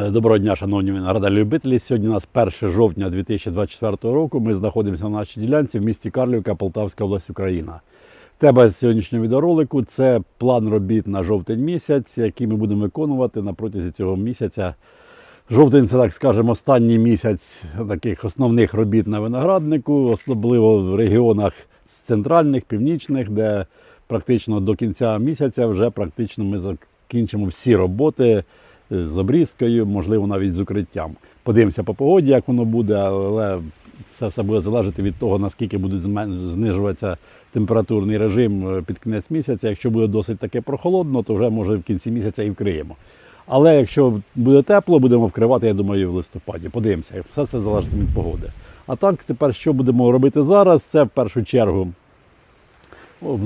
Е, Доброго дня, шановні виноградарі-любителі. Сьогодні у нас 1 жовтня 2024 року. Ми знаходимося на нашій ділянці в місті Карлівка, Полтавська область, Україна. Тема сьогоднішнього відеоролику це план робіт на жовтень місяць, який ми будемо виконувати на протязі цього місяця. Жовтень це, так скажемо, останній місяць таких основних робіт на винограднику, особливо в регіонах центральних, північних, де практично до кінця місяця вже практично ми закінчимо всі роботи з обрізкою, можливо, навіть з укриттям. Подивимося по погоді, як воно буде, але це все буде залежати від того, наскільки буде знижуватися температурний режим е, під кінець місяця. Якщо буде досить таке прохолодно, то вже може в кінці місяця і вкриємо. Але якщо буде тепло, будемо вкривати, я думаю, в листопаді. Подивимося, все це залежить від погоди. А так, тепер що будемо робити зараз? Це в першу чергу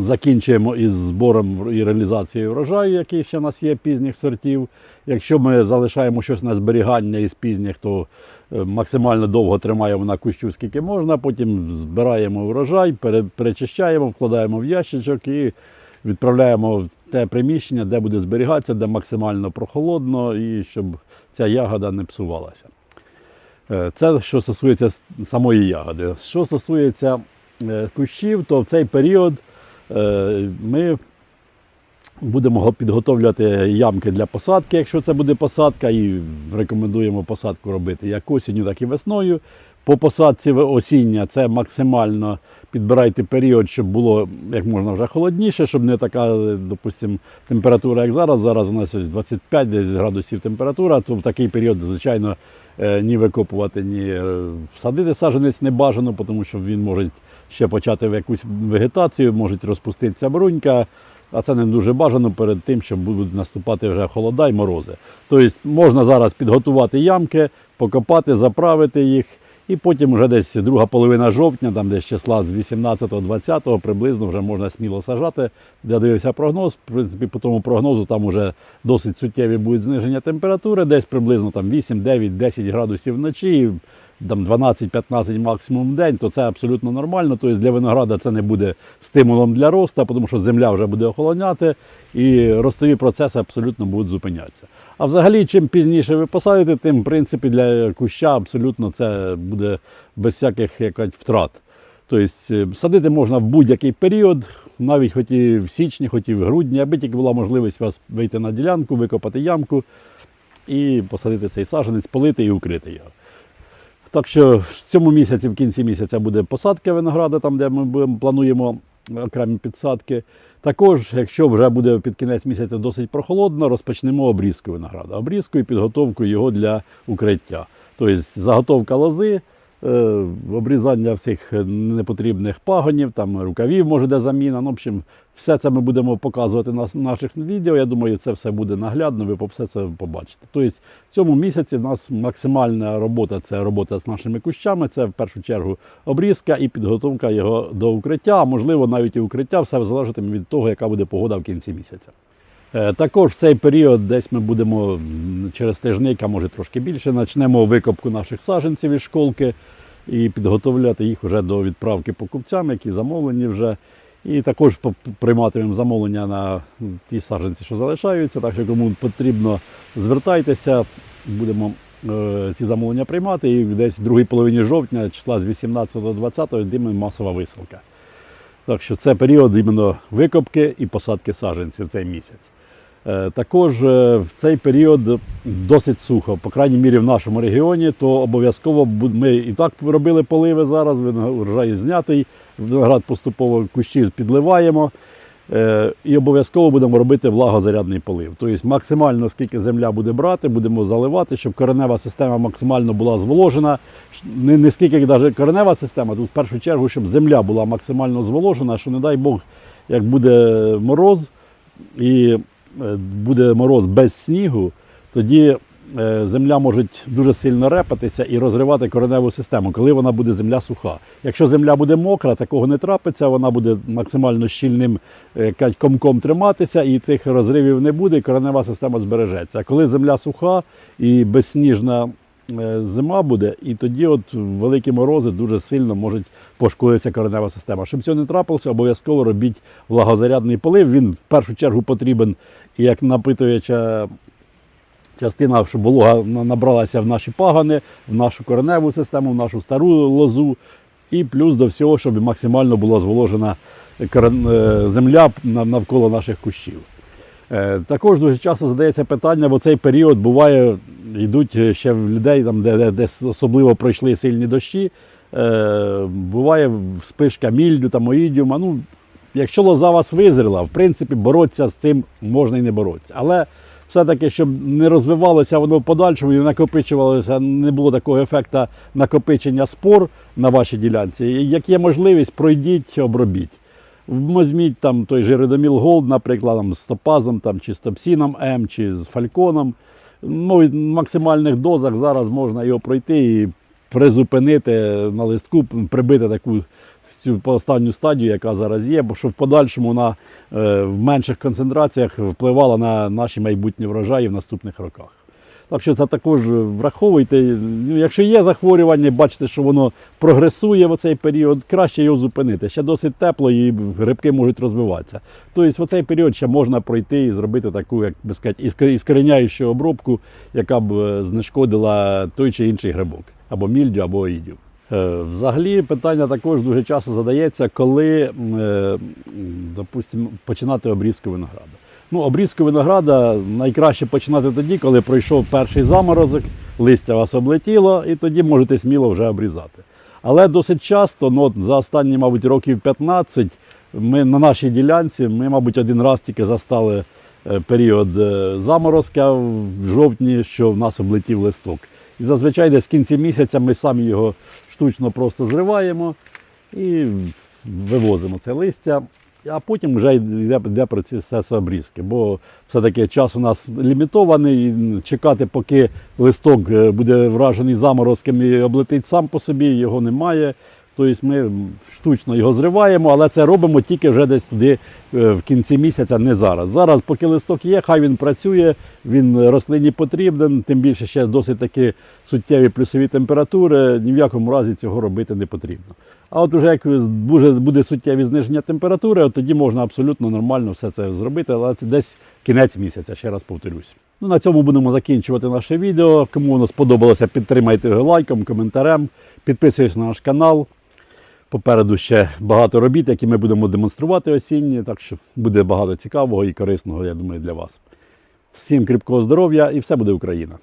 закінчуємо із збором і реалізацією врожаю, який ще в нас є пізніх сортів. Якщо ми залишаємо щось на зберігання із пізніх, то е, максимально довго тримаємо на кущу скільки можна, потім збираємо врожай, перечищаємо, вкладаємо в ящичок і відправляємо в те приміщення, де буде зберігатися, де максимально прохолодно і щоб ця ягода не псувалася. Е, Це що стосується самої ягоди. Що стосується е, кущів, то в цей період ми будемо го- підготовляти ямки для посадки, якщо це буде посадка, і рекомендуємо посадку робити як осінню, так і весною. По посадці осіння це максимально підбирайте період, щоб було як можна вже холодніше, щоб не така, допустимо, температура, як зараз. Зараз у нас ось 25 десь градусів температура, то в такий період, звичайно, е, ні викопувати, ні е, садити саджанець не бажано, тому що він може ще почати в якусь вегетацію, може розпуститися брунька, а це не дуже бажано перед тим, що будуть наступати вже холода і морози. Тобто можна зараз підготувати ямки, покопати, заправити їх. І потім вже десь друга половина жовтня, там десь числа з 18-20 приблизно вже можна сміло саджати. Я дивився прогноз. В принципі, по тому прогнозу там вже досить суттєві будуть зниження температури, десь приблизно там 8, 9, 10 градусів вночі, 12-15 максимум в день, то це абсолютно нормально. Тобто для винограда це не буде стимулом для росту, тому що земля вже буде охолоняти і ростові процеси абсолютно будуть зупинятися. А взагалі, чим пізніше ви посадите, тим в принципі для куща абсолютно це буде без всяких як кажуть, втрат. Тобто е, садити можна в будь-який період, навіть хоч і в січні, хоч і в грудні, аби тільки була можливість вас вийти на ділянку, викопати ямку і посадити цей саджанець, полити і укрити його. Так що в цьому місяці, в кінці місяця, буде посадка винограда, там, де ми плануємо окремі підсадки. Також, якщо вже буде під кінець місяця досить прохолодно, розпочнемо обрізку винограда. Обрізку і підготовку його для укриття. Тобто заготовка лози, обрізання всіх непотрібних пагонів, там рукавів, може де заміна. Ну, в общем, все це ми будемо показувати на наших відео. Я думаю, це все буде наглядно, ви все це побачите. Тобто в цьому місяці в нас максимальна робота це робота з нашими кущами. Це в першу чергу обрізка і підготовка його до укриття, можливо навіть і укриття, все залежатиме від того, яка буде погода в кінці місяця. Е, Також в цей період десь ми будемо через тижник, а може трошки більше, почнемо викопку наших саджанців із школки і підготовляти їх вже до відправки покупцям, які замовлені вже. І також прийматимемо замовлення на ті саджанці, що залишаються. Так що кому потрібно, звертайтеся, будемо е, ці замовлення приймати. І десь в другій половині жовтня, числа з 18 до 20 йдемо масова висилка. Так що це період іменно викопки і посадки саджанців цей місяць. Е, Також е, в цей період досить сухо, по крайній мірі в нашому регіоні, то обов'язково ми і так робили поливи зараз, врожай знятий, виноград поступово кущі підливаємо. Е, І обов'язково будемо робити влагозарядний полив. Тобто максимально скільки земля буде брати, будемо заливати, щоб коренева система максимально була зволожена. Не, не скільки навіть коренева система, тут в першу чергу, щоб земля була максимально зволожена, що не дай Бог, як буде мороз і буде мороз без снігу, тоді е, земля може дуже сильно репатися і розривати кореневу систему, коли вона буде земля суха. Якщо земля буде мокра, такого не трапиться, вона буде максимально щільним е, комком триматися, і цих розривів не буде, і коренева система збережеться. А коли земля суха і безсніжна е, зима буде, і тоді от великі морози дуже сильно можуть пошкодитися коренева система. Щоб цього не трапилося, обов'язково робіть влагозарядний полив. Він в першу чергу потрібен як напитуюча частина, щоб волога набралася в наші пагани, в нашу кореневу систему, в нашу стару лозу, і плюс до всього, щоб максимально була зволожена е, земля навколо наших кущів. Е, Також дуже часто задається питання, бо цей період буває, йдуть ще в людей, там, де, де десь особливо пройшли сильні дощі. Е, буває вспишка мільдю та моїдіума. Ну, якщо лоза вас визріла, в принципі, боротися з цим можна і не боротися. Але все-таки, щоб не розвивалося воно в подальшому і накопичувалося, не було такого ефекту накопичення спор на вашій ділянці. Як є можливість, пройдіть, обробіть. Візьміть там той же Редоміл Голд, наприклад, там, з топазом там, чи з топсіном М, чи з фальконом. Ну, в максимальних дозах зараз можна його пройти і призупинити на листку, прибити таку цю останню стадію, яка зараз є, бо що в подальшому вона е, в менших концентраціях впливала на наші майбутні врожаї в наступних роках. Так що це також враховуйте. Ну, якщо є захворювання, бачите, що воно прогресує в цей період, краще його зупинити. Ще досить тепло і грибки можуть розвиватися. Тобто в цей період ще можна пройти і зробити таку, як би сказати, іскореняючу обробку, яка б е, знешкодила той чи інший грибок, або мільдю, або оїдю. Е, Взагалі питання також дуже часто задається, коли, е, допустимо, починати обрізку винограду. Ну, обрізку винограда найкраще починати тоді, коли пройшов перший заморозок, листя вас облетіло, і тоді можете сміло вже обрізати. Але досить часто, ну, за останні, мабуть, років 15, ми на нашій ділянці, ми, мабуть, один раз тільки застали е, період е, заморозка в жовтні, що в нас облетів листок. І зазвичай десь в кінці місяця ми самі його штучно просто зриваємо і вивозимо це листя. А потім вже йде, йде процес обрізки, бо все-таки час у нас лімітований. і Чекати, поки листок е, буде вражений заморозками і облетить сам по собі, його немає. Тобто ми штучно його зриваємо, але це робимо тільки вже десь туди е, в кінці місяця, не зараз. Зараз, поки листок є, хай він працює, він рослині потрібен, тим більше ще досить таки суттєві плюсові температури, ні в якому разі цього робити не потрібно. А от уже як буде суттєві зниження температури, от тоді можна абсолютно нормально все це зробити, але це десь кінець місяця, ще раз повторюсь. Ну, на цьому будемо закінчувати наше відео. Кому воно сподобалося, підтримайте його лайком, коментарем, підписуйтесь на наш канал. Попереду ще багато робіт, які ми будемо демонструвати осінні, так що буде багато цікавого і корисного, я думаю, для вас. Всім кріпкого здоров'я і все буде Україна!